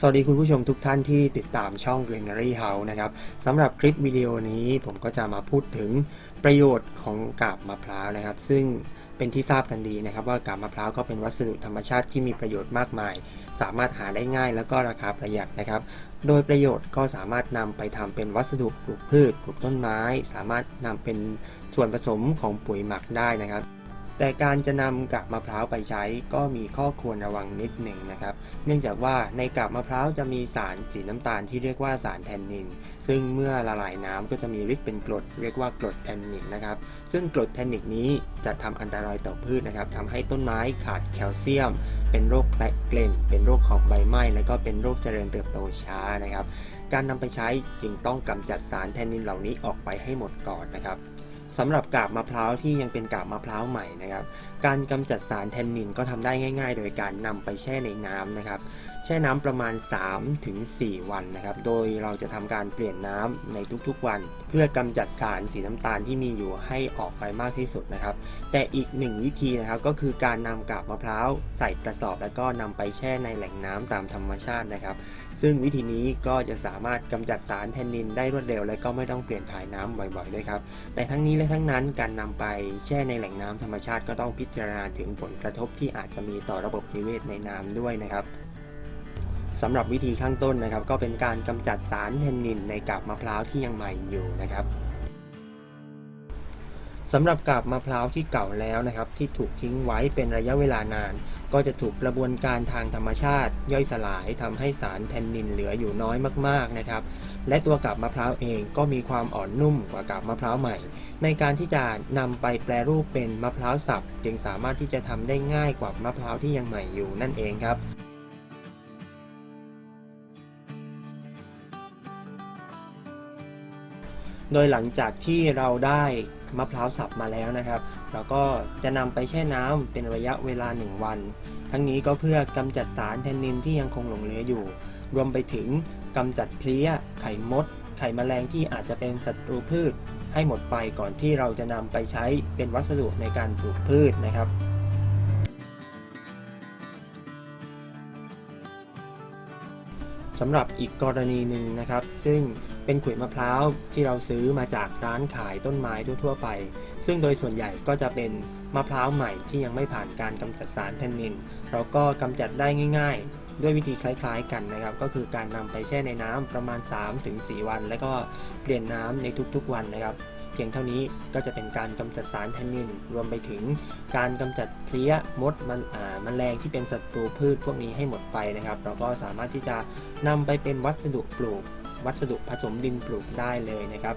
สวัสดีคุณผู้ชมทุกท่านที่ติดตามช่อง Greenery House นะครับสำหรับคลิปวิดีโอนี้ผมก็จะมาพูดถึงประโยชน์ของกาบมะพร้าวนะครับ ซึ่งเป็นที่ทราบกันดีนะครับ ว่ากาบมะพร้าวก็เป็นวัสดุธรรมชาติที่มีประโยชน์มากมาย สามารถหาได้ง่ายแล้วก็ราคาประหยัดนะครับ โดยประโยชน์ก็สามารถนำไปทำเป็นวัสดุปลูกพืชปลูกต้นไม้ สามารถนำเป็นส่วนผสมของปุ๋ยหมักได้นะครับ แต่การจะนำกาบมะพร้าวไปใช้ก็มีข้อควรระวังนิดหนึ่งนะครับ เนื่องจากว่าในกาบมะพร้าวจะมีสารสีน้ำตาลที่เรียกว่าสารแทนนิน ซึ่งเมื่อละลายน้ำก็จะมีฤทธิ์เป็นกรดเรียกว่ากรดแทนนินนะครับ ซึ่งกรดแทนนินนี้จะทำอันตรายต่อพืชนะครับทำให้ต้นไม้ขาดแคลเซียม เป็นโรคแคลเกลนเป็นโรคของใบไหม้และก็เป็นโรคเจริญเติบโตช้านะครับ การนำไปใช้จึงต้องกำจัดสารแทนนินเหล่านี้ออกไปให้หมดก่อนนะครับ สำหรับกาบมะพร้าวที่ยังเป็นกาบมะพร้าวใหม่นะครับ การกำจัดสารแทนนินก็ทำได้ง่าย ๆ โดยการนำไปแช่ในน้ำนะครับ แช่น้ำประมาณ 3-4 วันนะครับ โดยเราจะทำการเปลี่ยนน้ำในทุกๆวัน เพื่อกำจัดสารสีน้ำตาลที่มีอยู่ให้ออกไปมากที่สุดนะครับ แต่อีกหนึ่งวิธีนะครับก็คือการนำกาบมะพร้าวใส่กระสอบ แล้วก็นำไปแช่ในแหล่งน้ำตามธรรมชาตินะครับ ซึ่งวิธีนี้ก็จะสามารถกำจัดสารแทนนินได้รวดเร็ว และก็ไม่ต้องเปลี่ยนถ่ายน้ำบ่อยๆด้วยครับ แต่ทั้งนี้และทั้งนั้นการนำไปแช่ในแหล่งน้ำธรรมชาติก็ต้องพิจารณาถึงผลกระทบที่อาจจะมีต่อระบบนิเวศในน้ำด้วยนะครับสำหรับวิธีข้างต้นนะครับ ก็เป็นการกำจัดสารแทนนินในกาบมะพร้าวที่ยังใหม่อยู่นะครับ สำหรับกาบมะพร้าวที่เก่าแล้วนะครับ ที่ถูกทิ้งไว้เป็นระยะเวลานาน ก็จะถูกกระบวนการทางธรรมชาติ ย่อยสลายทำให้สารแทนนินเหลืออยู่น้อยมากๆนะครับ และตัวกาบมะพร้าวเองก็มีความอ่อนนุ่มกว่ากาบมะพร้าวใหม่ ในการที่จะนำไปแปรรูปเป็นมะพร้าวสับจึงสามารถที่จะทำได้ง่ายกว่ามะพร้าวที่ยังใหม่อยู่นั่นเองครับโดยหลังจากที่เราได้ มะพร้าวสับมาแล้วนะครับ เราก็จะนำไปแช่น้ำเป็นระยะเวลา 1 วัน ทั้งนี้ก็เพื่อกำจัดสารแทนนินที่ยังคงหลงเหลืออยู่ รวมไปถึงกำจัดเพลี้ย ไข่มด ไข่แมลงที่อาจจะเป็นศัตรูพืช ให้หมดไปก่อนที่เราจะนำไปใช้เป็นวัสดุในการปลูกพืชนะครับ สำหรับอีกกรณีหนึ่งนะครับ ซึ่งเป็นขุยมะพร้าวที่เราซื้อมาจากร้านขายต้นไม้ทั่วๆไป ซึ่งโดยส่วนใหญ่ก็จะเป็นมะพร้าวใหม่ที่ยังไม่ผ่านการกำจัดสารแทนนิน เราก็กำจัดได้ง่าย ๆ ด้วยวิธีคล้ายๆกันนะครับ ก็คือการนำไปแช่ในน้ำประมาณ 3-4 วัน แล้วก็เปลี่ยนน้ำในทุกๆวันนะครับ พียงเท่านี้ก็จะเป็นการกำจัดสารแทนนินรวมไปถึงการกำจัดเพลี้ยมดมันอ่าแมลงที่เป็นศัตรูพืชพวกนี้ให้หมดไปนะครับ เราก็สามารถที่จะนำไปเป็นวัสดุปลูก วัสดุผสมดินปลูกได้เลยนะครับ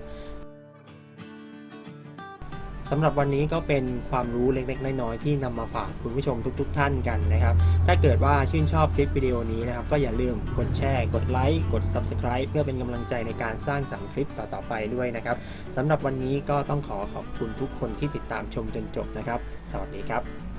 สำหรับวันนี้ก็เป็นความรู้เล็กๆ น้อยๆที่นำมาฝากคุณผู้ชมทุก ๆ ท่านกันนะครับ ถ้าเกิดว่าชื่นชอบคลิปวิดีโอนี้นะครับ ก็อย่าลืมกดแชร์ กดไลค์ กด Subscribe เพื่อเป็นกำลังใจในการสร้างสรรค์คลิปต่อๆไปด้วยนะครับสำหรับวันนี้ก็ต้องขอขอบคุณทุกคนที่ติดตามชมจนจบนะครับ สวัสดีครับ